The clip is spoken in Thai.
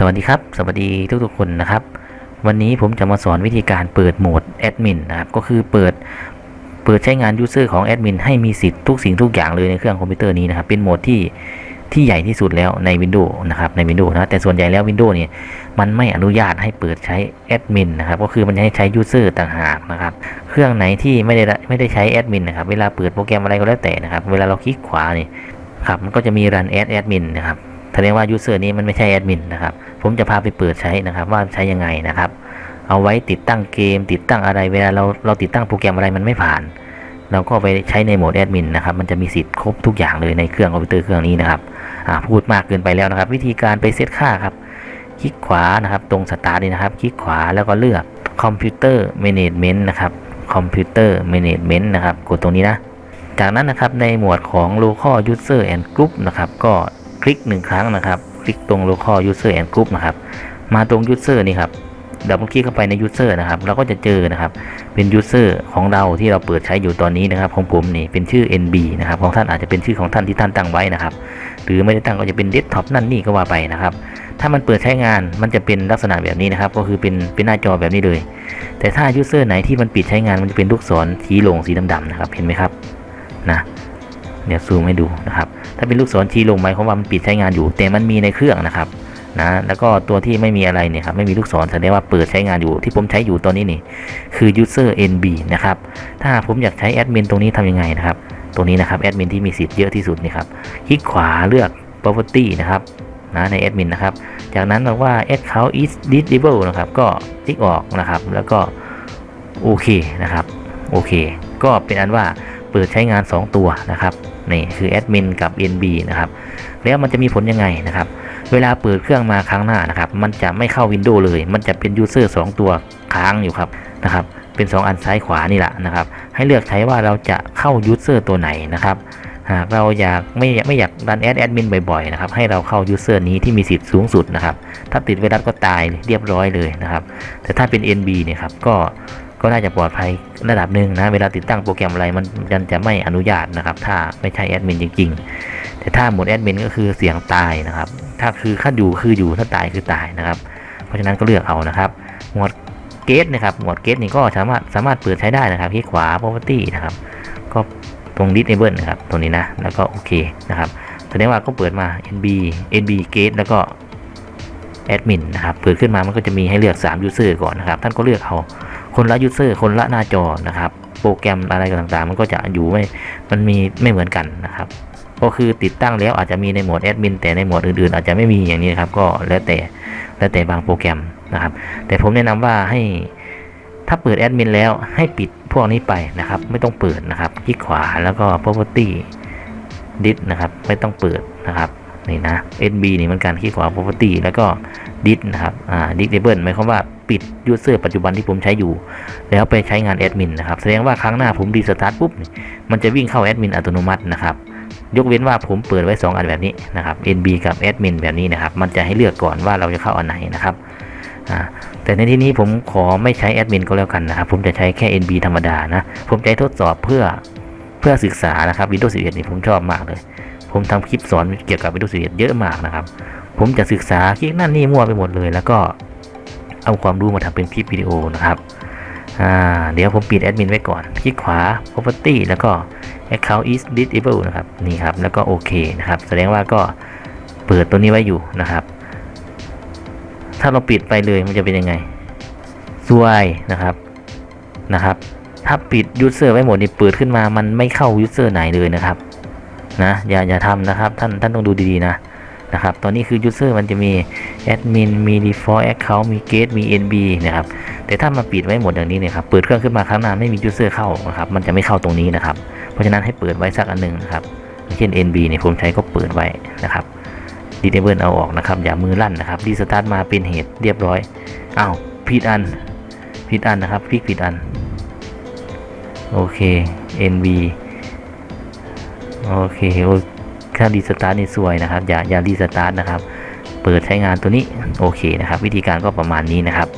สวัสดีครับ สวัสดีทุกๆคนนะครับ วันนี้ผมจะมาสอนวิธีการเปิดโหมดแอดมินนะครับ ก็คือเปิดเปิดใช้งานยูเซอร์ของแอดมินให้มีสิทธิ์ทุกสิ่งทุกอย่างเลยในเครื่องคอมพิวเตอร์นี้นะครับ เป็นโหมดที่ที่ใหญ่ที่สุดแล้วใน Windows นะครับใน Windows นะแต่ส่วนใหญ่แล้ว Windows เนี่ยมันไม่อนุญาตให้เปิดใช้แอดมินนะครับก็คือมันจะให้ใช้ยูเซอร์ต่างหากนะครับ เครื่องไหนที่ไม่ได้ไม่ได้ใช้แอดมินนะครับเวลาเปิดโปรแกรมอะไรก็แล้วแต่นะครับ เวลาเราคลิกขวานี่ครับมันก็จะมี run add admin นะครับ แสดงว่ายูเซอร์นี้มันไม่ใช่แอดมินนะครับ ผมจะพาไปเปิดใช้นะครับ ว่าใช้ยังไงนะครับ เอาไว้ติดตั้งเกม ติดตั้งอะไรเวลาเราเราติดตั้งโปรแกรมอะไรมันไม่ผ่าน เราก็ไปใช้ในโหมดแอดมินนะครับ มันจะมีสิทธิ์ครบทุกอย่างเลยในเครื่องคอมพิวเตอร์เครื่องนี้นะครับพูดมากเกินไปแล้วนะครับ วิธีการไปเซตค่าครับ คลิกขวานะครับ ตรงสตาร์ทนี่นะครับ คลิกขวาแล้วก็เลือกคอมพิวเตอร์แมネจเมนต์นะครับคอมพิวเตอร์แมネจเมนต์นะครับกดตรงนี้นะ จากนั้นนะครับในหมวดของ local user and group นะครับก็ คลิกหนึ่งครั้งนะครับ คลิกตรง local user and group นะครับ มาตรง user นี่ครับดับเบิลคลิกเข้าไปใน user นะครับเราก็จะเจอนะครับ เป็น user ของเราที่เราเปิดใช้อยู่ตอนนี้นะครับ ของผมนี่เป็นชื่อ nb นะครับของท่านอาจจะเป็นชื่อของท่านที่ท่านตั้งไว้นะครับ หรือไม่ได้ตั้งก็จะเป็น desktop นั่นนี่ก็ว่าไปนะครับ ถ้ามันเปิดใช้งานมันจะเป็นลักษณะแบบนี้นะครับ ก็คือเป็นเป็นหน้าจอแบบนี้เลย แต่ถ้า user ไหนที่มันปิดใช้งานมันจะเป็นลูกศรสีลงสีดำๆนะครับเห็นไหมครับนะ เดี๋ยวซูมให้ดูนะครับ ถ้าเป็นลูกศรชี้ลงหมายความว่ามันปิดใช้งานอยู่ แต่มันมีในเครื่องนะครับนะแล้วก็ตัวที่ไม่มีอะไรเนี่ยครับไม่มีลูกศรแสดงว่าเปิดใช้งานอยู่ที่ผมใช้อยู่ตอนนี้นี่คือ user nb นะครับถ้าผมอยากใช้แอดมินตรงนี้ทำยังไงนะครับตรงนี้นะครับแอดมินที่มีสิทธิ์เยอะที่สุดนี่ครับคลิกขวาเลือก property นะครับนะในแอดมินนะครับจากนั้นบอกว่า account is disable นะครับก็ติ๊กออกนะครับแล้วก็โอเคนะครับโอเค ก็เป็นอันว่าเปิดใช้งาน 2 ตัวนะครับ นี่คือแอดมินกับ NB นะครับแล้วมันจะมีผลยังไงนะครับ เวลาเปิดเครื่องมาครั้งหน้านะครับ มันจะไม่เข้า Windows เลย มันจะเป็นยูเซอร์2ตัวค้างอยู่ครับนะครับ เป็น 2 อันซ้ายขวานี่แหละนะครับ ให้เลือกใช้ว่าเราจะเข้ายูเซอร์ตัวไหนนะครับหากเราอยากไม่ไม่อยากดันแอดแอดมินบ่อยๆนะครับให้เราเข้ายูเซอร์นี้ที่มีสิทธิ์สูงสุดนะครับ ถ้าติดไวรัสก็ตายเรียบร้อยเลยนะครับ แต่ถ้าเป็น NB เนี่ยครับก็ ก็น่าจะปลอดภัยระดับหนึ่งนะ เวลาติดตั้งโปรแกรมอะไรมันมันจะไม่อนุญาตนะครับ ถ้าไม่ใช่แอดมินจริง ๆ แต่ถ้าหมดแอดมินก็คือเสี่ยงตายนะครับ ถ้าคือค่าอยู่คืออยู่ถ้าตายคือตายนะครับ เพราะฉะนั้นก็เลือกเอานะครับหมวดเกตนะครับหมวดเกตนี่ก็สามารถสามารถเปิดใช้ได้นะครับคลิกขวา property นะครับ ก็ตรง disable นะครับตรงนี้นะ แล้วก็โอเคนะครับแสดงว่าก็เปิดมา nb nb gate แล้วก็แอดมินนะครับ เปิดขึ้นมามันก็จะมีให้เลือก3 user ก่อนนะครับ ท่านก็เลือกเอา คนละยูเซอร์คนละหน้าจอนะครับ โปรแกรมอะไรต่างๆ มันก็จะอยู่ไม่ มันมีไม่เหมือนกันนะครับ ก็คือติดตั้งแล้วอาจจะมีในโหมดแอดมินแต่ในโหมดอื่นๆ อาจจะไม่มีอย่างนี้ครับ ก็แล้วแต่แล้วแต่บางโปรแกรมนะครับ แต่ผมแนะนำว่าให้ถ้าเปิดแอดมินแล้วให้ปิดพวกนี้ไปนะครับ ไม่ต้องเปิดนะครับคลิกขวาแล้วก็ property dis นะครับ ไม่ต้องเปิดนะครับนี่นะ NB นี่มันการคลิกขวา property แล้วก็ dis นะครับอ่า disable หมายความว่า ปิด user ปัจจุบันที่ผมใช้อยู่ แล้วไปใช้งานแอดมินนะครับแสดงว่าครั้งหน้าผมรีสตาร์ทปุ๊บมันจะวิ่งเข้าแอดมินอัตโนมัตินะครับยกเว้นว่าผมเปิดไว้ 2 อันแบบนี้นะครับ NB กับแอดมินแบบนี้นะครับ มันจะให้เลือกก่อนว่าเราจะเข้าอันไหนนะครับ แต่ในที่นี้ผมขอไม่ใช้แอดมินก็แล้วกันนะครับ ผมจะใช้แค่ NB ธรรมดานะ ผมจะทดสอบเพื่อเพื่อศึกษานะครับ Windows 11 นี่ผมชอบมากเลย ผมทำคลิปสอนเกี่ยวกับ Windows 11 เยอะมากนะครับ ผมจะศึกษาคลิกนั่นนี่มั่วไปหมดเลย แล้วก็ เอาความรู้มาทำเป็นคลิปวิดีโอนะครับอ่าเดี๋ยวผมปิดแอดมินไว้ก่อน คลิกขวา property แล้วก็ account is disable นะครับนี่ครับแล้วก็โอเคนะครับ แสดงว่าก็เปิดตัวนี้ไว้อยู่นะครับ ถ้าเราปิดไปเลยมันจะเป็นยังไงซวยนะครับนะครับ ถ้าปิด user ไว้หมดนี่เปิดขึ้นมามันไม่เข้า user ไหนเลยนะครับนะอย่าอย่าทำนะครับ ท่านท่านต้องดูดีๆนะ นะครับตอนนี้คือ user มันจะมี admin มี default account มี gate มี nb นะครับ แต่ถ้ามาปิดไว้หมดอย่างนี้เนี่ยครับ เปิดเครื่องขึ้นมาครั้งหน้าไม่มี user เข้านะครับ มันจะไม่เข้าตรงนี้นะครับ เพราะฉะนั้นให้เปิดไว้สักอันหนึงนะครับอย่างเช่น nb เนี่ยผมใช้ก็เปิดไว้นะครับ disable เอาออกนะครับ อย่ามือลั่นนะครับ restart มาเป็นเหตุเรียบร้อย อ้าว ผิดอัน ผิดอันนะครับคลิกผิดอัน โอเค nb โอเคโอ ถ้ารีสตาร์ทนี่สวยนะครับ อย่าอย่ารีสตาร์ทนะครับ เปิดใช้งานตัวนี้โอเคนะครับ วิธีการก็ประมาณนี้นะครับ